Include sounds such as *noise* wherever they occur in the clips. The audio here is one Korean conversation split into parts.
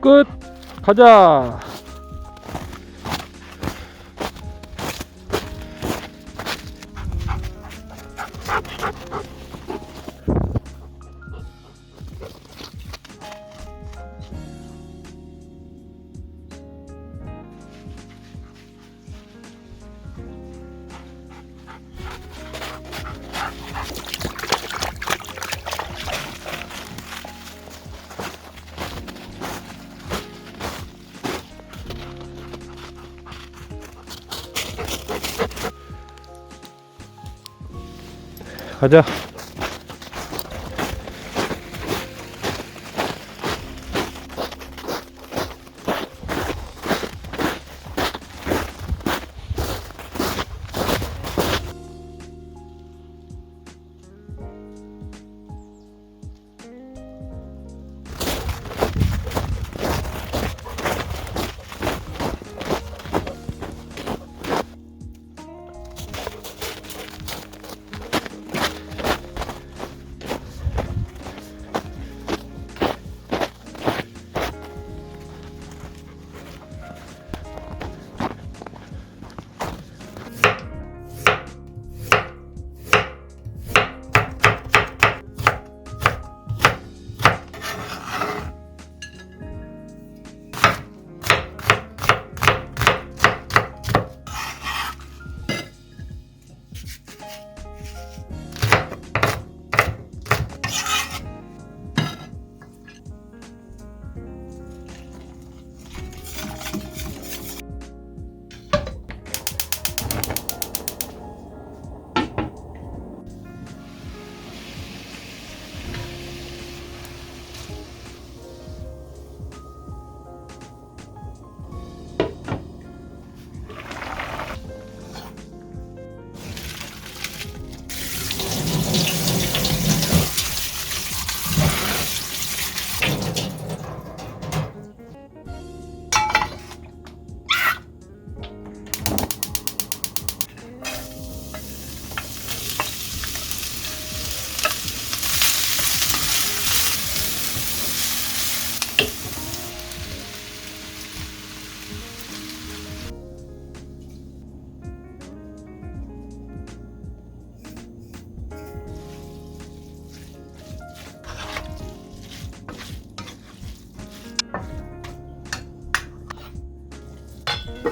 끝. 가자. 가자.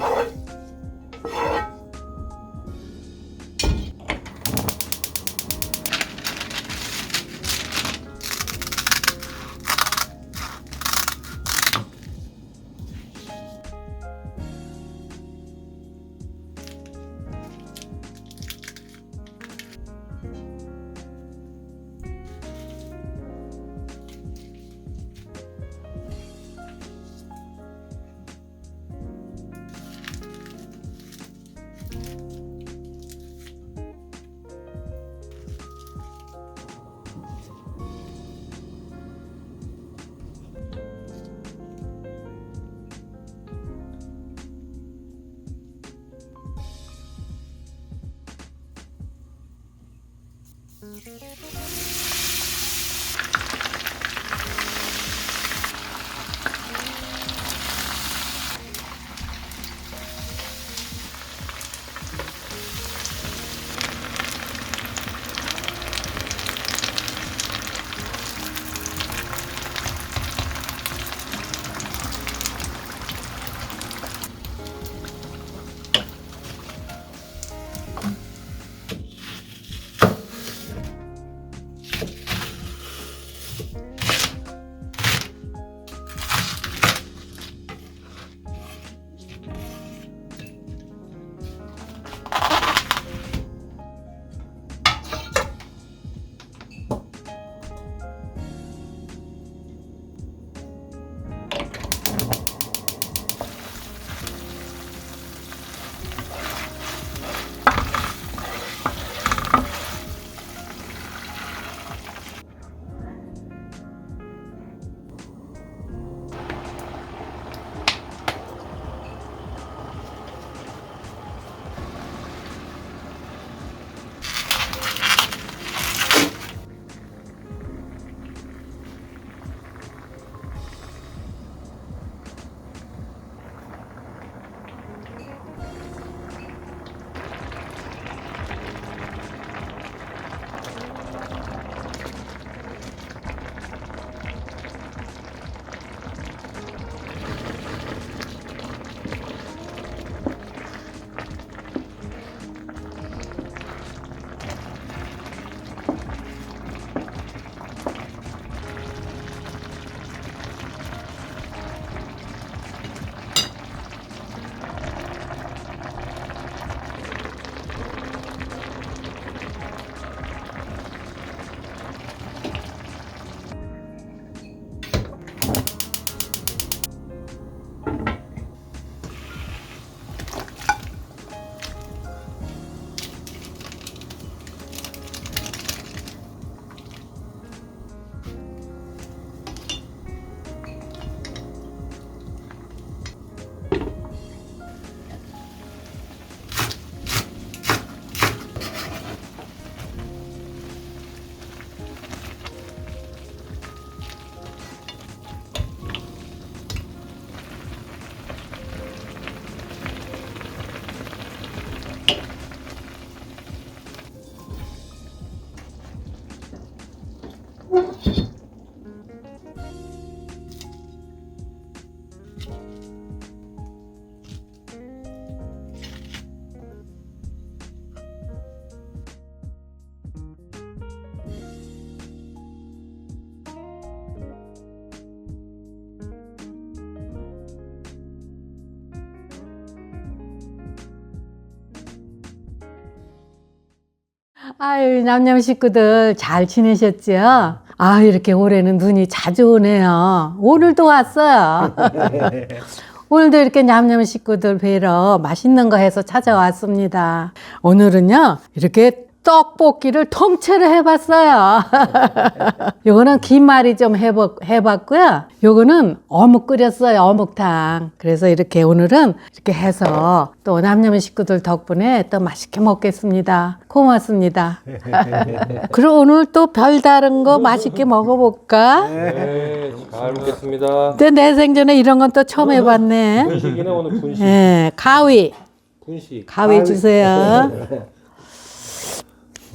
Oh, *laughs* 아유, 남녀 식구들 잘 지내셨죠? 아, 이렇게 올해는 눈이 자주 오네요. 오늘도 왔어요. *laughs* 오늘도 이렇게 냠냠 식구들 뵈러 맛있는 거 해서 찾아왔습니다. 오늘은요, 이렇게 떡볶이를 통째로 해봤어요. *laughs* 요거는 김말이 좀 해보, 해봤고요. 요거는 어묵 끓였어요. 어묵탕. 그래서 이렇게 오늘은 이렇게 해서 또 남녀 식구들 덕분에 또 맛있게 먹겠습니다. 고맙습니다. *laughs* 그럼 오늘 또 별다른 거 맛있게 먹어볼까? 네, 잘 먹겠습니다. 근데 내 생전에 이런 건 또 처음 해봤네. 분식이네 오늘 분식. 예, 가위. 분식. 가위 주세요. *laughs*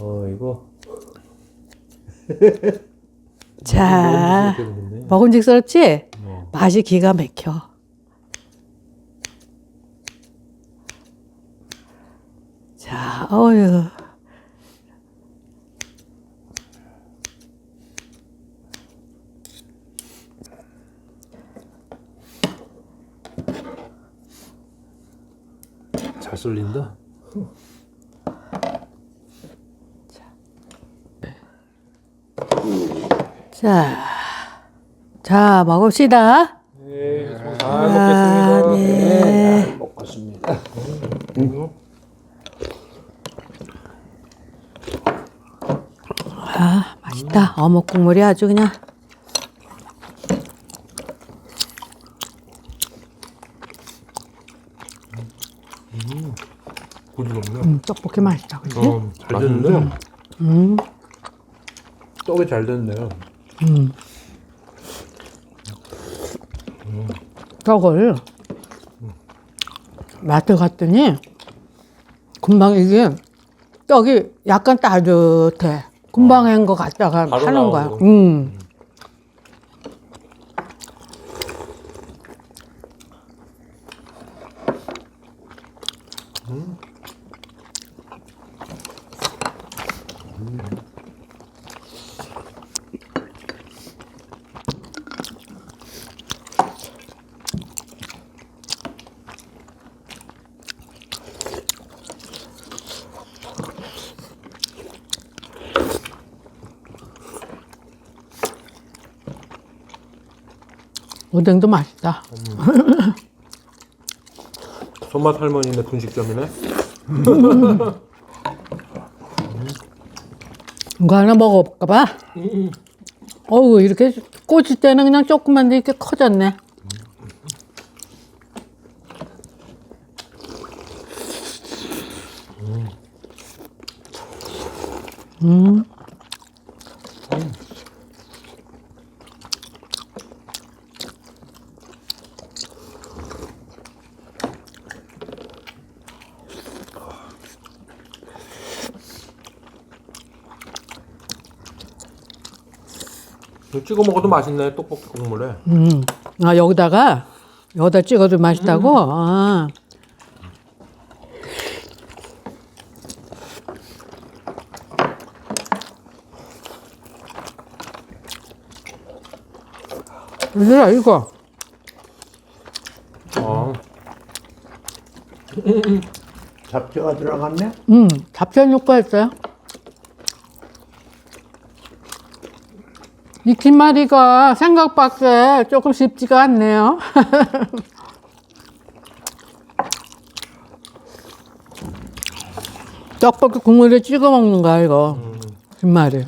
어 이거. 자, 먹음직스럽지? 맛이 기가 막혀. 자, 어휴. 잘 쏠린다. 자, 자, 먹읍시다. 네, 잘 먹겠습니다. 네. 먹겠습니다. 아, 맛있다. 어묵 국물이 아주 그냥. 부드럽네. 음, 떡볶이 맛있다. 그지? 어, 잘 됐네. 음, 떡이 잘 됐네요. 음. 떡을 마트 갔더니 금방 이게 떡이 약간 따뜻해. 금방 한거 바로 하는 거야. 나오고. 음. 오뎅도 맛있다. *laughs* 손맛 할머니네 분식점이네. *laughs* 이거 하나 먹어볼까 봐. 어우, 이렇게 꽂을 때는 그냥 조그만데 이렇게 커졌네. 음. 찍어 먹어도 맛있네 떡볶이 국물에. 음. 아, 여기다가, 여기다 찍어도 맛있다고? 아. 얘들아, 이거. 어. 잡채가 들어갔네? 음, 잡채 육과 했어요. 이 김말이가 생각밖에 조금 쉽지가 않네요. *laughs* 떡볶이 국물에 찍어 먹는 거야, 이거. 김말이.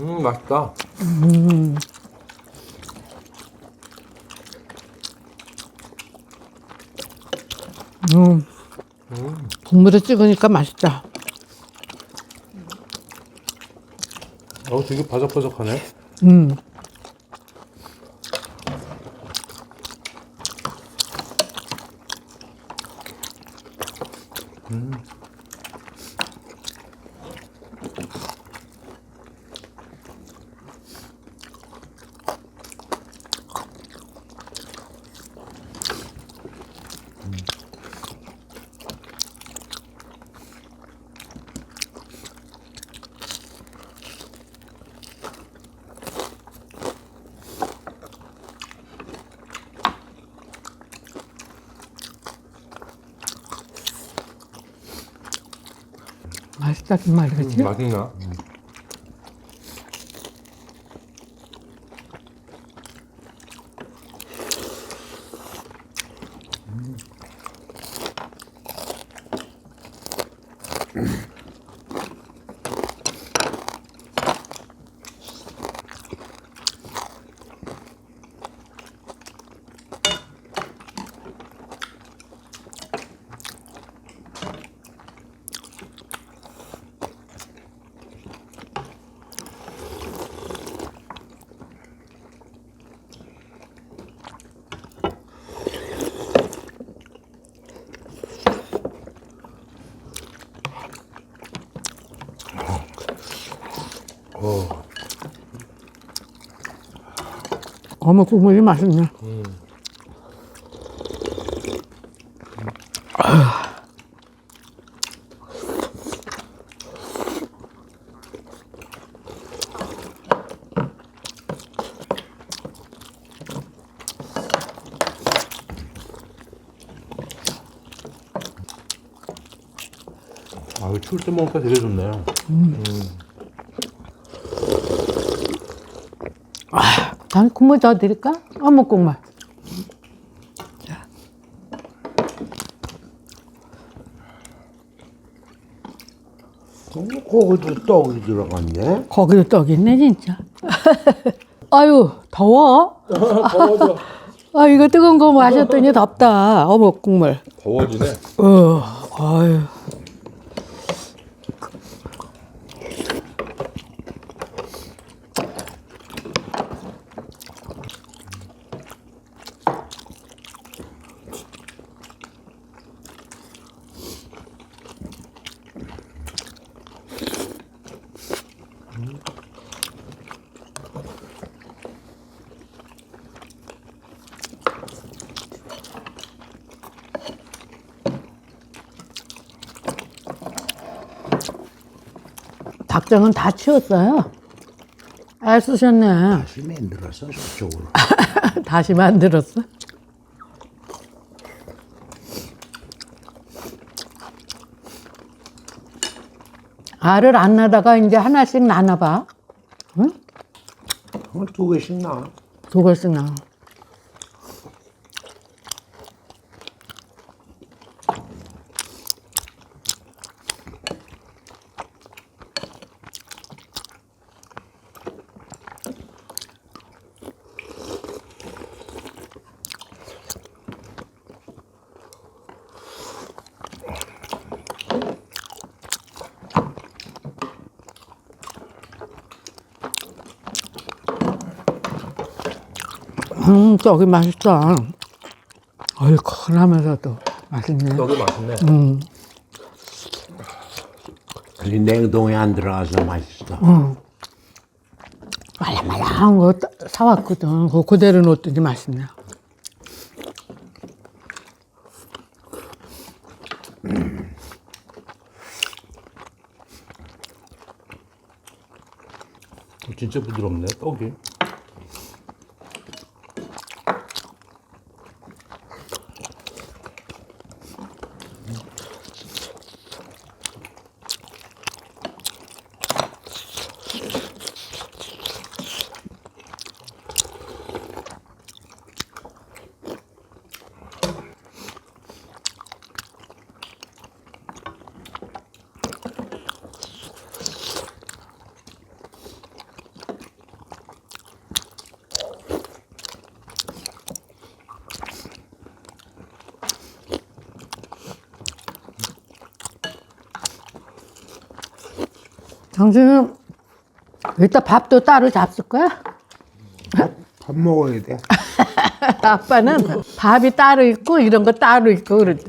음 맛있다. 음. 국물에 찍으니까 맛있다. 어 되게 바삭바삭하네. 음. 맛있다 정말 그렇지? 맛있나? 어머 국물이 맛있네. 아, 이거 추울 때 먹으니까 되게 좋네요. 난 국물 더 드릴까? 어묵 국물. 거기도 떡이 들어갔네. 거기도 떡 있네 진짜. *laughs* 아유 더워. *laughs* 더워져. 아 이거 뜨거운 거 마셨더니 덥다. 어묵 국물. 더워지네. 어, 아유. 닭장은 다 치웠어요. 애쓰셨네. 다시 만들어서 저쪽으로. *laughs* 다시 만들었어. 알을 안 나다가 이제 하나씩 나눠봐. 어, 두 개씩 나. 두 개씩 나. 음, 떡이 맛있다. 얼큰하면서도 맛있네. 떡이 맛있네. 아니, 냉동에 안 들어가서 맛있어. 말랑말랑한 거 따- 사왔거든. 그거 그대로 놓더니 맛있네. 진짜 부드럽네, 떡이. 당신은 이따 밥도 따로 잡술 거야? 밥 먹어야 돼. *laughs* 아빠는 밥이 따로 있고 이런 거 따로 있고 그러지.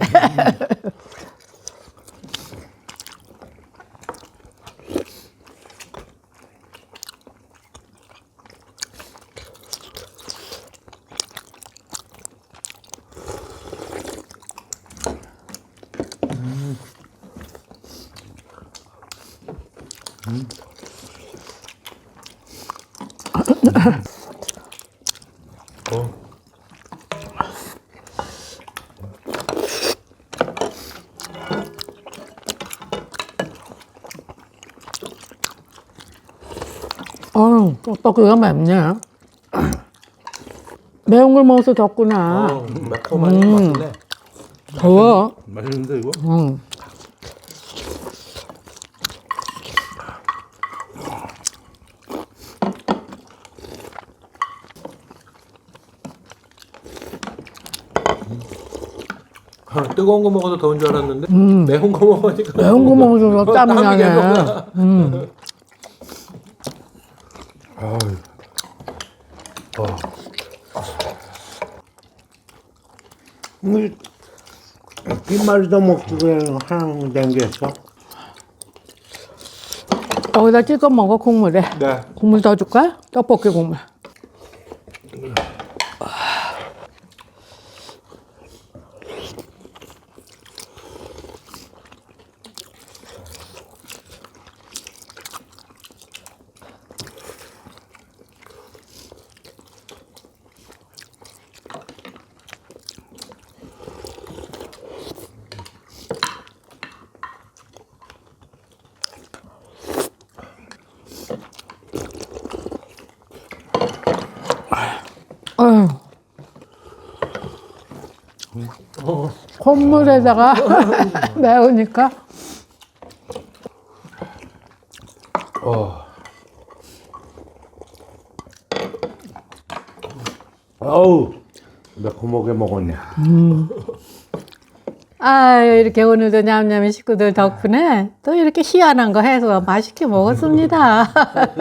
어. 어우, 떡볶이가 맵네. 매운 걸 먹어서 덥구나. 어, 매콤하니 맛있네. 더워. 맛있는데 이거? 응. 아, 뜨거운 거 먹어도 더운 줄 알았는데 매운 거 먹으니까 매운 거 먹어서 땀이 땀이 나네. 음. 아유. 물, 김말이도 먹지 그래. 하나만 댕겼어. 여기다 찍어 먹어, 국물에. 네. 국물 더 줄까? 떡볶이 국물. 콧물에다가 매우니까 *laughs* 어. 어우, 매콤하게 먹었네. 아유 이렇게 오늘도 냠냠이 식구들 덕분에 또 이렇게 희한한 거 해서 맛있게 먹었습니다.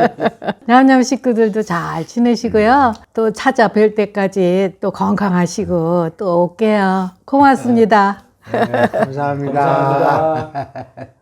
*laughs* 냠냠 식구들도 잘 지내시고요. 또 찾아뵐 때까지 또 건강하시고 또 올게요. 고맙습니다. 네, 감사합니다. 감사합니다. *laughs*